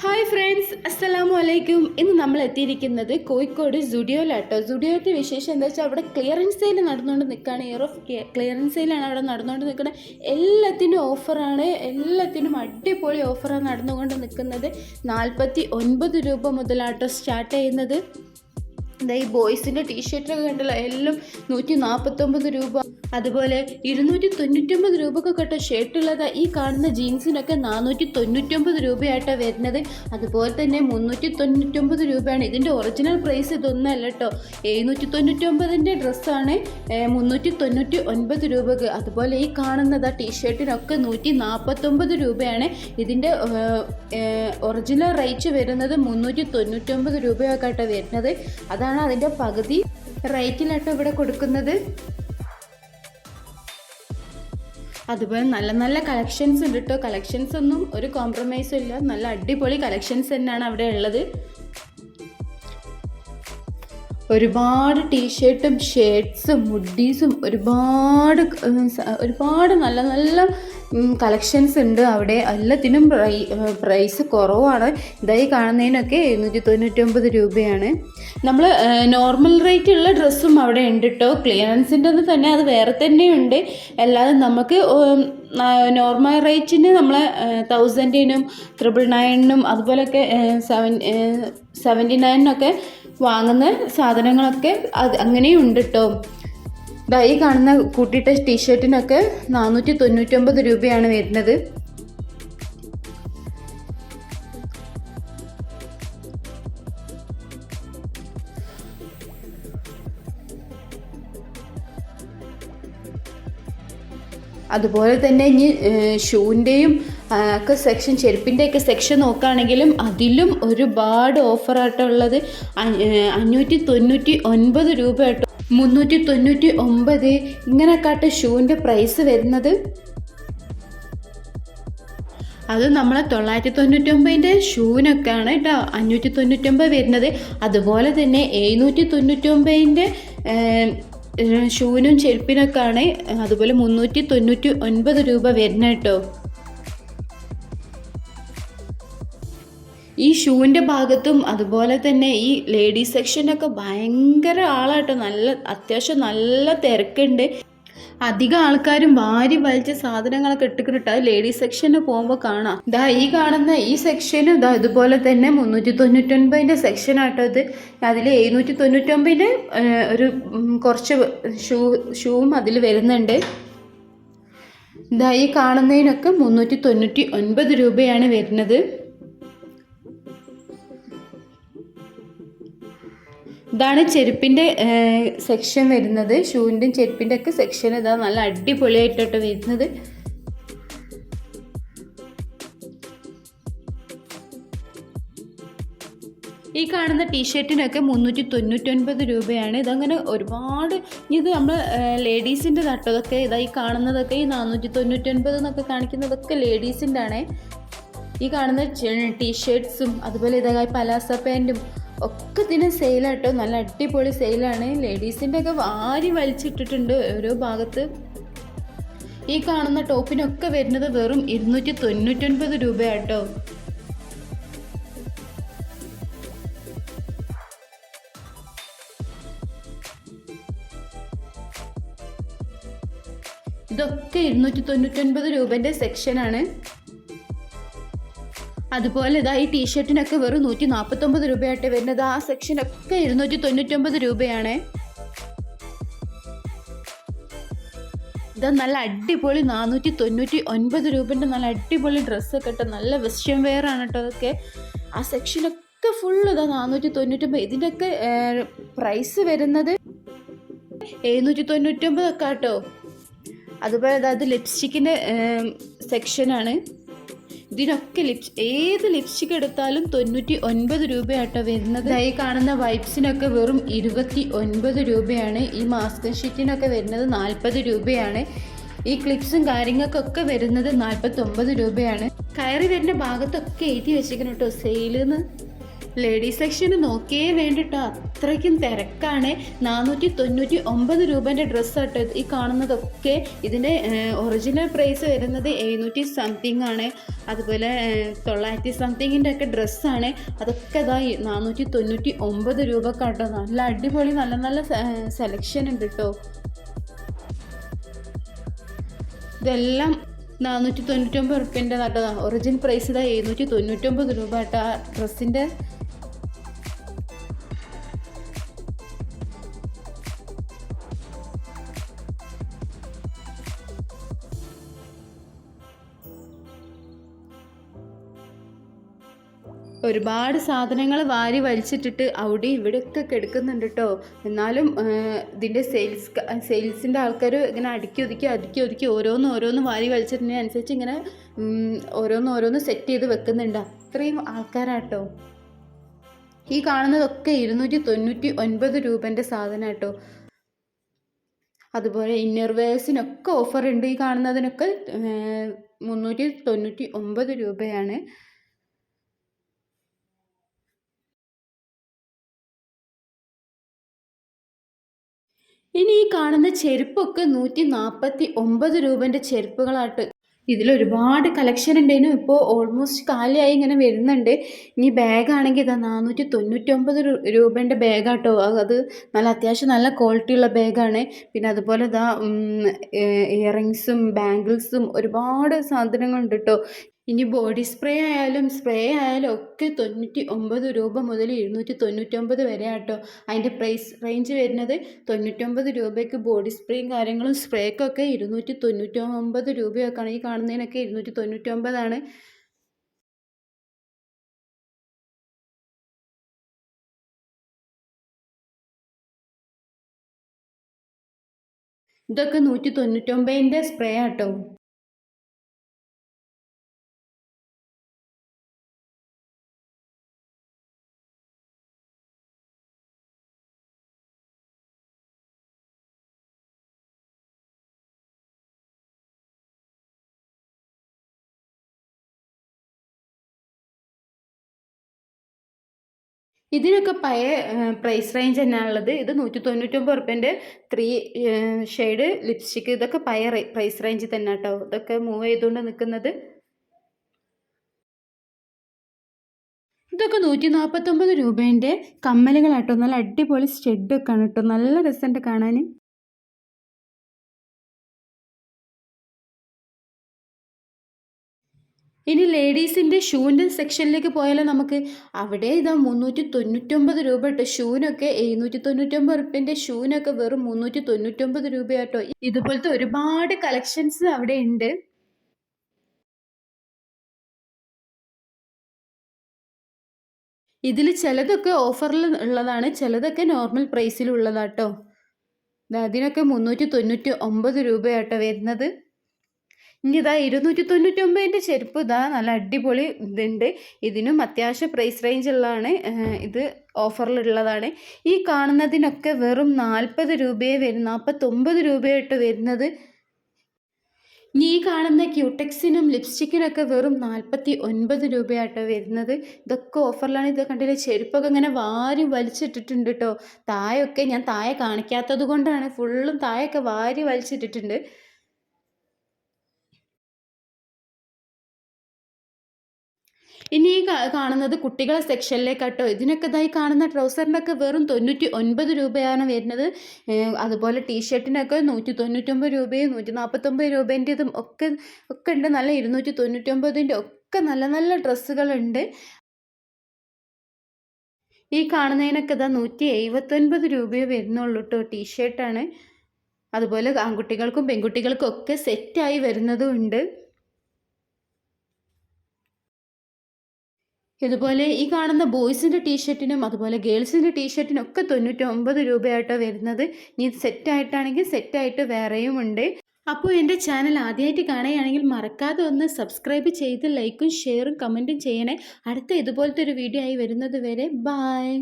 Hi friends അസ്സലാമു അലൈക്കും ഇന്ന് നമ്മൾ എത്തിയിരിക്കുന്നത് കോഴിക്കോട് സുഡിയോയിലാട്ടോ. സുഡിയോയുടെ വിശേഷം എന്താ വെച്ചാൽ അവിടെ ക്ലിയറൻസ് സെയിൽ നടന്നുകൊണ്ട് നിൽക്കുകയാണ്. ഇയർ ഓഫ് ക്ലിയറൻസ് സെയിലാണ് അവിടെ നടന്നുകൊണ്ട് നിൽക്കുന്നത്. എല്ലാത്തിനും ഓഫറാണ് എല്ലാത്തിനും അടിപൊളി ഓഫറാണ് നടന്നുകൊണ്ട് നിൽക്കുന്നത്. നാൽപ്പത്തി ഒൻപത് രൂപ മുതലാട്ടോ സ്റ്റാർട്ട് ചെയ്യുന്നത്. ഈ ബോയ്സിന്റെ ടീഷർട്ടൊക്കെ കണ്ടല്ലോ. എല്ലാം നൂറ്റി നാൽപ്പത്തൊമ്പത് രൂപ. അതുപോലെ ഇരുന്നൂറ്റി തൊണ്ണൂറ്റൊമ്പത് രൂപക്ക് കേട്ട ഷർട്ടുള്ളത് ഈ കാണുന്ന ജീൻസിനൊക്കെ നാനൂറ്റി തൊണ്ണൂറ്റൊമ്പത് രൂപയായിട്ടാണ് വരുന്നത്. അതുപോലെ തന്നെ മുന്നൂറ്റി തൊണ്ണൂറ്റൊമ്പത് രൂപയാണ്. ഇതിന്റെ ഒറിജിനൽ പ്രൈസ് ഇതൊന്നല്ല കേട്ടോ എഴുന്നൂറ്റി തൊണ്ണൂറ്റൊമ്പതിന്റെ ഡ്രസ്സാണ് മുന്നൂറ്റി തൊണ്ണൂറ്റി ഒൻപത് രൂപക്ക്. അതുപോലെ ഈ കാണുന്നത് ആ ടീഷർട്ടിനൊക്കെ നൂറ്റി നാൽപ്പത്തൊമ്പത് രൂപയാണ് ഇതിന്റെ ഒറിജിനൽ റേറ്റ് വരുന്നത് മുന്നൂറ്റി തൊണ്ണൂറ്റൊമ്പത് രൂപയൊക്കെ ആട്ടോ വരുന്നത്. അതാണ് അതിന്റെ പകുതി റേറ്റിലാട്ടോ ഇവിടെ കൊടുക്കുന്നത്. അതുപോലെ നല്ല നല്ല കളക്ഷൻസ് ഉണ്ട് കേട്ടോ കളക്ഷൻസ് ഒന്നും ഒരു കോംപ്രമൈസും ഇല്ല. നല്ല അടിപൊളി കളക്ഷൻസ് തന്നെയാണ് അവിടെ ഉള്ളത്. ഒരുപാട് ടീഷർട്ടും ഷർട്ട്സും മുഡീസും ഒരുപാട് ഒരുപാട് നല്ല നല്ല കളക്ഷൻസ് ഉണ്ട്. അവിടെ എല്ലാത്തിനും പ്രൈ പ്രൈസ് കുറവാണ്. ഇതായി കാണുന്നതിനൊക്കെ എഴുന്നൂറ്റി തൊണ്ണൂറ്റൊമ്പത് രൂപയാണ് നമ്മൾ നോർമൽ റേറ്റ് ഉള്ള ഡ്രസ്സും അവിടെ ഉണ്ട് കേട്ടോ ക്ലിയറൻസിന്റെ തന്നെ അത് വേറെ തന്നെയുണ്ട്. അല്ലാതെ നമുക്ക് നോർമൽ റേറ്റിന് നമ്മൾ തൗസൻഡിനും ത്രിപിൾ നയനിനും അതുപോലെയൊക്കെ സെവൻ സെവന്റി നയനിനൊക്കെ വാങ്ങുന്ന സാധനങ്ങളൊക്കെ അത് അങ്ങനെയും ഉണ്ട് കേട്ടോ ഈ കാണുന്ന കൂട്ടിയിട്ട ടീഷർട്ടിനൊക്കെ നാനൂറ്റി തൊണ്ണൂറ്റൊമ്പത് രൂപയാണ് വരുന്നത്. അതുപോലെ തന്നെ ഇനി ഷൂവിന്റെയും ഒക്കെ സെക്ഷൻ ചെരുപ്പിന്റെ ഒക്കെ സെക്ഷൻ നോക്കുകയാണെങ്കിലും അതിലും ഒരുപാട് ഓഫറായിട്ടുള്ളത് അഞ്ഞൂറ്റി തൊണ്ണൂറ്റി ഒൻപത് രൂപ കേട്ടോ മുന്നൂറ്റി തൊണ്ണൂറ്റി ഒമ്പത് ഇങ്ങനെക്കാട്ട് ഷൂവിന്റെ പ്രൈസ് വരുന്നത്? അത് നമ്മൾ തൊള്ളായിരത്തി തൊണ്ണൂറ്റൊമ്പതിന്റെ ഷൂവിനൊക്കെയാണ് കേട്ടോ അഞ്ഞൂറ്റി തൊണ്ണൂറ്റൊമ്പത് വരുന്നത്. അതുപോലെ തന്നെ എഴുന്നൂറ്റി തൊണ്ണൂറ്റൊമ്പതിന്റെ ഷൂവിനും ചെരുപ്പിനൊക്കെയാണ് അതുപോലെ മുന്നൂറ്റി തൊണ്ണൂറ്റി ഒൻപത് രൂപ വരുന്നത് കേട്ടോ ഈ ഷൂവിന്റെ ഭാഗത്തും അതുപോലെ തന്നെ ഈ ലേഡീസ് സെക്ഷനൊക്കെ ഭയങ്കര ആളാട്ടോ. നല്ല അത്യാവശ്യം നല്ല തിരക്കുണ്ട്. അധികം ആൾക്കാരും വാരി വലിച്ച സാധനങ്ങളൊക്കെ ഇട്ടിട്ട് അത് ലേഡീസ് സെക്ഷന് പോകുമ്പോൾ കാണാം. ദാ ഈ കാണുന്ന ഈ സെക്ഷനും ഇതാ ഇതുപോലെ തന്നെ മുന്നൂറ്റി തൊണ്ണൂറ്റൊൻപതിന്റെ സെക്ഷനാട്ടോ ഇത്. അതിൽ എഴുന്നൂറ്റി തൊണ്ണൂറ്റൊമ്പതിന്റെ ഒരു കുറച്ച് ഷൂ ഷൂവും അതിൽ വരുന്നുണ്ട്. ഇതാ ഈ കാണുന്നതിനൊക്കെ മുന്നൂറ്റി തൊണ്ണൂറ്റി ഒൻപത് രൂപയാണ് വരുന്നത്. ഇതാണ് ചെരുപ്പിന്റെ സെക്ഷൻ വരുന്നത്. ഷൂവിന്റെയും ചെരുപ്പിന്റെ ഒക്കെ സെക്ഷൻ ഇതാ നല്ല അടിപൊളിയായിട്ടോട്ട് വരുന്നത്. ഈ കാണുന്ന ടീഷർട്ടിനൊക്കെ മുന്നൂറ്റി തൊണ്ണൂറ്റൊൻപത് രൂപയാണ്. ഇതങ്ങനെ ഒരുപാട് ഇത് നമ്മൾ ലേഡീസിന്റെ തട്ടോ ഇതാ ഈ കാണുന്നതൊക്കെ ഈ നാനൂറ്റി തൊണ്ണൂറ്റൊൻപത് എന്നൊക്കെ കാണിക്കുന്നതൊക്കെ ലേഡീസിന്റെ ആണേ ഈ കാണുന്ന ടീഷർട്ട്സും അതുപോലെ ഇതായി പലാസ പാന്റും ഒക്കെ ഇതിന് സെയിലാട്ടോ നല്ല അടിപൊളി സെയിലാണ് ലേഡീസിന്റെ ഒക്കെ വാരി വലിച്ചിട്ടിട്ടുണ്ട് ഓരോ ഭാഗത്ത്. ഈ കാണുന്ന ടോപ്പിനൊക്കെ വരുന്നത് വെറും ഇരുന്നൂറ്റി തൊണ്ണൂറ്റൊൻപത് രൂപയാട്ടോ. ഇതൊക്കെ ഇരുന്നൂറ്റി തൊണ്ണൂറ്റൊൻപത് രൂപന്റെ സെക്ഷനാണ് അതുപോലെ ഇതാ ഈ ടീഷർട്ടിനൊക്കെ വെറും നൂറ്റി നാൽപ്പത്തൊമ്പത് രൂപയായിട്ട് വരുന്നത്. ആ സെക്ഷനൊക്കെ ഇരുന്നൂറ്റി തൊണ്ണൂറ്റൊമ്പത് രൂപയാണ്. ഇത് നല്ല അടിപൊളി നാനൂറ്റി തൊണ്ണൂറ്റി ഒൻപത് രൂപന്റെ നല്ല അടിപൊളി ഡ്രസ്സൊക്കെ കേട്ടോ നല്ല വെസ്റ്റേൺ വെയർ ആണ് കേട്ടോ അതൊക്കെ. ആ സെക്ഷനൊക്കെ ഫുൾ ഇതാ നാനൂറ്റി തൊണ്ണൂറ്റൊമ്പത് ഇതിന്റെയൊക്കെ പ്രൈസ് വരുന്നത് എഴുന്നൂറ്റി തൊണ്ണൂറ്റൊമ്പതൊക്കെ കേട്ടോ അതുപോലെ അതായത് ലിപ്സ്റ്റിക്കിന്റെ സെക്ഷനാണ് ഇതിനൊക്കെ ലിപ്സ് ഏത് ലിപ്സ്റ്റിക് എടുത്താലും തൊണ്ണൂറ്റി ഒൻപത് രൂപയാട്ടോ വരുന്നത്. ഈ കാണുന്ന വൈപ്സിനൊക്കെ വെറും ഇരുപത്തി ഒൻപത് രൂപയാണ്. ഈ മാസ്ക് ഷീറ്റിനൊക്കെ വരുന്നത് നാൽപ്പത് രൂപയാണ്. ഈ ക്ലിപ്സും കാര്യങ്ങൾക്കൊക്കെ വരുന്നത് നാൽപ്പത്തൊമ്പത് രൂപയാണ്. കയറി വരുന്ന ഭാഗത്തൊക്കെ എഴുതി വെച്ചിരിക്കണം കേട്ടോ സെയിലെന്ന്. ലേഡീസ് സെക്ഷന് നോക്കിയേ വേണ്ടിട്ടോ. അത്രയ്ക്കും തിരക്കാണ്. നാനൂറ്റി തൊണ്ണൂറ്റി ഒമ്പത് രൂപേന്റെ ഡ്രസ്സ് ആട്ടോ ഈ കാണുന്നതൊക്കെ. ഇതിന്റെ ഒറിജിനൽ പ്രൈസ് വരുന്നത് എഴുന്നൂറ്റി സംതിങ് ആണ് അതുപോലെ തൊള്ളായിരത്തി സംതിങ്ങിന്റെ ഒക്കെ ഡ്രസ്സാണ് അതൊക്കെ ഇതാ നാനൂറ്റി തൊണ്ണൂറ്റി ഒമ്പത് രൂപ കേട്ടോ നല്ല അടിപൊളി നല്ല നല്ല സെലക്ഷൻ ഉണ്ട് കേട്ടോ ഇതെല്ലാം നാനൂറ്റി തൊണ്ണൂറ്റൊമ്പത് റുപ്യന്റെ കേട്ടോ ഒറിജിനൽ പ്രൈസ് ഇതാ എഴുന്നൂറ്റി തൊണ്ണൂറ്റൊമ്പത് രൂപ കേട്ടോ ആ ഡ്രസ്സിന്റെ ഒരുപാട് സാധനങ്ങൾ വാരി വലിച്ചിട്ടിട്ട് അവിടെ ഇവിടെയൊക്കെ കെടുക്കുന്നുണ്ട് കേട്ടോ എന്നാലും ഇതിന്റെ സെയിൽസ് സെയിൽസിന്റെ ആൾക്കാർ ഇങ്ങനെ അടുക്കി ഒതുക്കി അടുക്കി ഒതുക്കി ഓരോന്ന് ഓരോന്ന് വാരി വലിച്ചിട്ടുണ്ടെങ്കിൽ ഇങ്ങനെ ഓരോന്ന് ഓരോന്ന് സെറ്റ് ചെയ്ത് വെക്കുന്നുണ്ട്. അത്രയും ആൾക്കാരാട്ടോ. ഈ കാണുന്നതൊക്കെ ഇരുന്നൂറ്റി തൊണ്ണൂറ്റി ഒൻപത് രൂപന്റെ സാധനം കേട്ടോ അതുപോലെ ഇന്നർവേഴ്സിനൊക്കെ ഓഫർ ഉണ്ട്. ഈ കാണുന്നതിനൊക്കെ മുന്നൂറ്റി തൊണ്ണൂറ്റി ഒമ്പത് രൂപയാണ്. ഇനി ഈ കാണുന്ന ചെരുപ്പൊക്കെ നൂറ്റി നാൽപ്പത്തി ഒമ്പത് രൂപന്റെ ചെരുപ്പുകളാട്ട്. ഇതിൽ ഒരുപാട് കളക്ഷൻ ഉണ്ടേനു ഇപ്പോൾ ഓൾമോസ്റ്റ് കാലിയായി ഇങ്ങനെ വരുന്നുണ്ട്. ഇനി ബാഗാണെങ്കിൽ ഇതാ നാനൂറ്റി തൊണ്ണൂറ്റൊമ്പത് രൂപേന്റെ ബാഗാട്ടോ. അത് നല്ല അത്യാവശ്യം നല്ല ക്വാളിറ്റി ഉള്ള ബാഗാണ്. പിന്നെ അതുപോലെ ഇതാ ഇയറിങ്സും ബാംഗിൾസും ഒരുപാട് സാധനങ്ങളുണ്ട് കേട്ടോ ഇനി ബോഡി സ്പ്രേ ആയാലും സ്പ്രേ ആയാലും ഒക്കെ തൊണ്ണൂറ്റി ഒമ്പത് രൂപ മുതൽ എഴുന്നൂറ്റി തൊണ്ണൂറ്റൊമ്പത് വരെ ആട്ടോ. അതിന്റെ പ്രൈസ് റേഞ്ച് വരുന്നത് തൊണ്ണൂറ്റൊമ്പത് രൂപയ്ക്ക് ബോഡി സ്പ്രേയും കാര്യങ്ങളും സ്പ്രേക്കൊക്കെ ഇരുന്നൂറ്റി തൊണ്ണൂറ്റൊമ്പത് രൂപയൊക്കെയാണ്. ഈ കാണുന്നതിനൊക്കെ ഇരുന്നൂറ്റി തൊണ്ണൂറ്റൊമ്പതാണ് ഇതൊക്കെ നൂറ്റി തൊണ്ണൂറ്റൊമ്പതിന്റെ സ്പ്രേ ആട്ടോ. ഇതിനൊക്കെ പഴയ പ്രൈസ് റേഞ്ച് തന്നെയാണ് ഉള്ളത് ഇത് നൂറ്റി തൊണ്ണൂറ്റൊമ്പത് റുപ്യന്റെ ത്രീ ഷെയ്ഡ് ലിപ്സ്റ്റിക്ക് ഇതൊക്കെ പഴയ പ്രൈസ് റേഞ്ച് തന്നെ കേട്ടോ ഇതൊക്കെ മൂവ് ചെയ്തുകൊണ്ട് നിൽക്കുന്നത്. ഇതൊക്കെ നൂറ്റി നാൽപ്പത്തൊമ്പത് രൂപേന്റെ കമ്മലുകളാട്ടോ നല്ല അടിപൊളി സ്റ്റെഡൊക്കെ ആണ് കേട്ടോ നല്ല രസമുണ്ട് കാണാൻ. ഇനി ലേഡീസിന്റെ ഷൂവിന്റെ സെക്ഷനിലേക്ക് പോയാൽ നമുക്ക്? അവിടെ ഇതാ മുന്നൂറ്റി തൊണ്ണൂറ്റൊമ്പത് രൂപ കേട്ടോ. ഷൂവിനൊക്കെ എഴുന്നൂറ്റി തൊണ്ണൂറ്റൊമ്പത് റുപ്യന്റെ ഷൂവിനൊക്കെ വെറും മുന്നൂറ്റി തൊണ്ണൂറ്റൊമ്പത് രൂപയാട്ടോ ഇതുപോലത്തെ ഒരുപാട് കളക്ഷൻസ് അവിടെ ഉണ്ട്. ഇതിൽ ചിലതൊക്കെ ഓഫറിൽ ഉള്ളതാണ് ചിലതൊക്കെ നോർമൽ പ്രൈസിലുള്ളതാട്ടോ അതിനൊക്കെ മുന്നൂറ്റി തൊണ്ണൂറ്റി ഒമ്പത് രൂപയാട്ടോ വരുന്നത്. ഇനി ഇതാ ഇരുന്നൂറ്റി തൊണ്ണൂറ്റൊമ്പതിന്റെ ചെരുപ്പ് ഇതാ നല്ല അടിപൊളി ഇതുണ്ട്. ഇതിനും അത്യാവശ്യം പ്രൈസ് റേഞ്ചുള്ളതാണ് ഇത് ഓഫറിലുള്ളതാണ് ഈ കാണുന്നതിനൊക്കെ വെറും നാൽപ്പത് രൂപയെ വരും നാൽപ്പത്തൊമ്പത് രൂപയായിട്ട് വരുന്നത്. ഈ കാണുന്ന ക്യൂടെക്സിനും ലിപ്സ്റ്റിക്കിനൊക്കെ വെറും നാൽപ്പത്തി ഒൻപത് രൂപയാട്ടോ വരുന്നത്. ഇതൊക്കെ ഓഫറിലാണ് ഇത് കണ്ടില്ല ചെരുപ്പൊക്കെ ഇങ്ങനെ വാരി വലിച്ചിട്ടിട്ടുണ്ട് കേട്ടോ തായൊക്കെ ഞാൻ തായ കാണിക്കാത്തത് കൊണ്ടാണ് ഫുള്ളും തായൊക്കെ വാരി വലിച്ചിട്ടിട്ടുണ്ട്. ഇനി ഈ കാണുന്നത് കുട്ടികളെ സെക്ഷനിലേക്കാട്ടോ ഇതിനൊക്കെ ഇതായി കാണുന്ന ട്രൗസറിനൊക്കെ വെറും തൊണ്ണൂറ്റി ഒൻപത് രൂപയാണ് വരുന്നത്. അതുപോലെ ടീഷർട്ടിനൊക്കെ നൂറ്റി തൊണ്ണൂറ്റൊമ്പത് രൂപയും നൂറ്റി നാൽപ്പത്തൊമ്പത് രൂപേന്റെതും ഒക്കെ ഒക്കെ ഉണ്ട്. നല്ല ഇരുന്നൂറ്റി തൊണ്ണൂറ്റൊമ്പതിന്റെ ഒക്കെ നല്ല നല്ല ഡ്രസ്സുകളുണ്ട്. ഈ കാണുന്നതിനൊക്കെ ഇതാ നൂറ്റി എഴുപത്തൊൻപത് രൂപയെ വരുന്നുള്ളൂ കേട്ടോ ടീഷർട്ടാണ്. അതുപോലെ ആൺകുട്ടികൾക്കും പെൺകുട്ടികൾക്കും ഒക്കെ സെറ്റായി വരുന്നതും ഉണ്ട്. ഇതുപോലെ ഈ കാണുന്ന ബോയ്സിന്റെ ടീഷർട്ടിനും അതുപോലെ ഗേൾസിന്റെ ടീഷർട്ടിനും ഒക്കെ തൊണ്ണൂറ്റി ഒമ്പത് രൂപയായിട്ടോ വരുന്നത്. ഇനി സെറ്റായിട്ടാണെങ്കിൽ സെറ്റായിട്ട് വേറെയും ഉണ്ട്. അപ്പോൾ എന്റെ ചാനൽ ആദ്യമായിട്ട് കാണുകയാണെങ്കിൽ മറക്കാതെ ഒന്ന് സബ്സ്ക്രൈബ് ചെയ്ത് ലൈക്കും ഷെയറും കമന്റും ചെയ്യണേ. അടുത്ത ഇതുപോലത്തെ ഒരു വീഡിയോ ആയി വരുന്നത് വരെ ബായ്